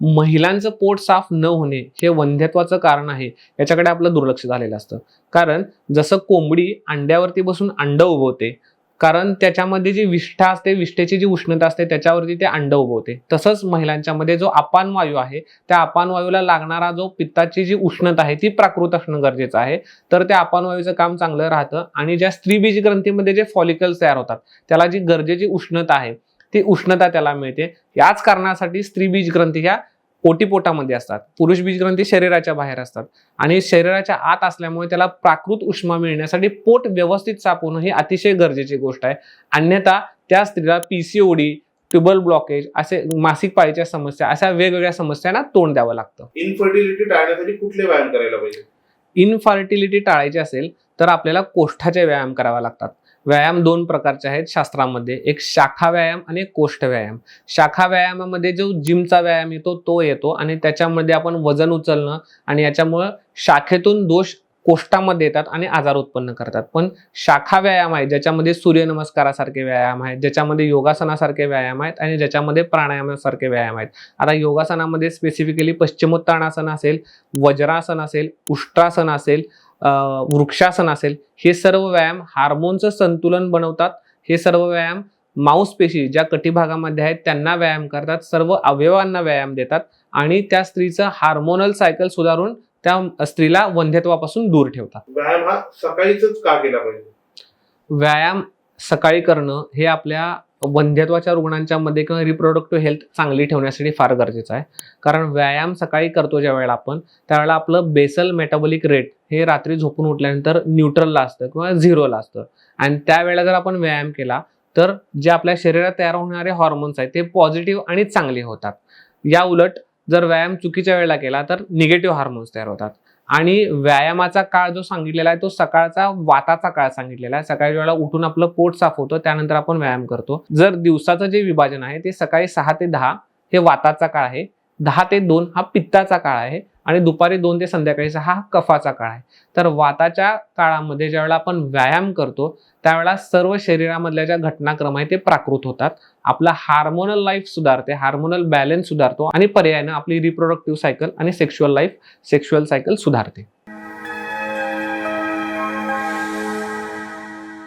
महिलांचं पोट साफ न होणे हे वंध्यत्वाचं कारण आहे. याच्याकडे आपलं दुर्लक्ष झालेलं असतं. कारण जसं कोंबडी अंड्यावरती बसून अंड उगवते कारण त्याच्यामध्ये जी विष्ठा असते विष्ठेची जी उष्णता असते त्याच्यावरती ते अंड उगवते. तसंच महिलांच्यामध्ये जो अपान वायू आहे त्या अपान वायूला लागणारा जो पित्ताची जी उष्णता आहे ती प्राकृत असणं गरजेचं आहे. तर त्या अपान वायूचं काम चांगलं राहतं. आणि ज्या स्त्रीबीज ग्रंथीमध्ये जे फॉलिकल्स तयार होतात त्याला जी गरजेची उष्णता आहे ती उष्णता त्याला मिळते. याच कारणासाठी स्त्री बीज ग्रंथी ह्या ओटीपोटामध्ये असतात. पुरुष बीज ग्रंथी शरीराच्या बाहेर असतात. आणि शरीराच्या आत असल्यामुळे त्याला प्राकृत उष्मा मिळण्यासाठी पोट व्यवस्थित साफ होणं ही अतिशय गरजेची गोष्ट आहे. अन्यथा त्या स्त्रीला पीसीओडी ट्युबल ब्लॉकेज असे मासिक पाळीच्या समस्या अशा वेगवेगळ्या समस्यांना तोंड द्यावं लागतं. इन्फर्टिलिटी टाळण्यासाठी कुठले व्यायाम करायला पाहिजे? इनफर्टिलिटी टाळायची असेल तर आपल्याला कोष्ठाचे व्यायाम करावे लागतात. व्यायाम दोन प्रकारचे आहेत शास्त्रामध्ये. एक शाखा व्यायाम आणि एक कोष्ठ व्यायाम. शाखा व्यायामामध्ये जो जिमचा व्यायाम येतो तो येतो आणि त्याच्यामध्ये आपण वजन उचलणं आणि याच्यामुळं शाखेतून दोष कोष्टामध्ये येतात आणि आजार उत्पन्न करतात. पण शाखा व्यायाम आहे ज्याच्यामध्ये सूर्यनमस्कारासारखे व्यायाम आहेत ज्याच्यामध्ये योगासनासारखे व्यायाम आहेत आणि ज्याच्यामध्ये प्राणायामासारखे व्यायाम आहेत. आता योगासनामध्ये स्पेसिफिकली पश्चिमोत्तानासन असेल वज्रासन असेल उष्ट्रासन असेल वृक्षासन असेल हे सर्व व्यायाम हार्मोनचं संतुलन बनवतात. हे सर्व व्यायाम मांसपेशी ज्या कटिभागामध्ये आहेत त्यांना व्यायाम करतात. सर्व अवयवांना व्यायाम देतात आणि त्या स्त्रीचं हार्मोनल सायकल सुधारून त्या स्त्रीला वंध्यत्वापासून दूर ठेवतात. व्यायाम हा सकाळीच का केला पाहिजे? व्यायाम सकाळी करणं हे आपल्या वंध्यत्वाच्या रुग्णांच्या मध्ये किंवा रिप्रोडक्टिव्ह हेल्थ चांगली ठेवण्यासाठी फार गरजेचं आहे. कारण व्यायाम सकाळी करतो ज्या वेळेला आपण त्यावेळेला आपलं बेसल मेटाबॉलिक रेट हे रात्री झोपून उठल्यानंतर न्यूट्रलला असतं किंवा झिरोला असतं. आणि त्यावेळेला जर आपण व्यायाम केला तर जे आपल्या शरीरात तयार होणारे हॉर्मोन्स आहेत ते पॉझिटिव्ह आणि चांगले होतात. या उलट जर व्यायाम चुकीच्या वेळेला केला तर निगेटिव्ह हार्मोन्स तयार होतात. आणि व्यायामाचा काळ जो सांगितलेला आहे तो सकाळचा वाताचा काळ सांगितलेला आहे. सकाळी वेळेला उठून आपलं पोट साफ होतं त्यानंतर आपण व्यायाम करतो. जर दिवसाचं जे विभाजन आहे ते सकाळी सहा ते दहा हे वाताचा काळ आहे. दहा ते दोन हा पित्ताचा काळ आहे. आणि दुपारी दोन ते संध्याकाळी हा कफाचा काळ आहे. तर वाताच्या काळामध्ये ज्यावेळेला आपण व्यायाम करतो त्यावेळेला सर्व शरीरामधल्या ज्या घटनाक्रम आहे ते प्राकृत होतात. आपला हार्मोनल लाईफ सुधारते हार्मोनल बॅलन्स सुधारतो आणि पर्यायानं आपली रिप्रोडक्टिव्ह सायकल आणि सेक्शुअल लाईफ सेक्शुअल सायकल सुधारते.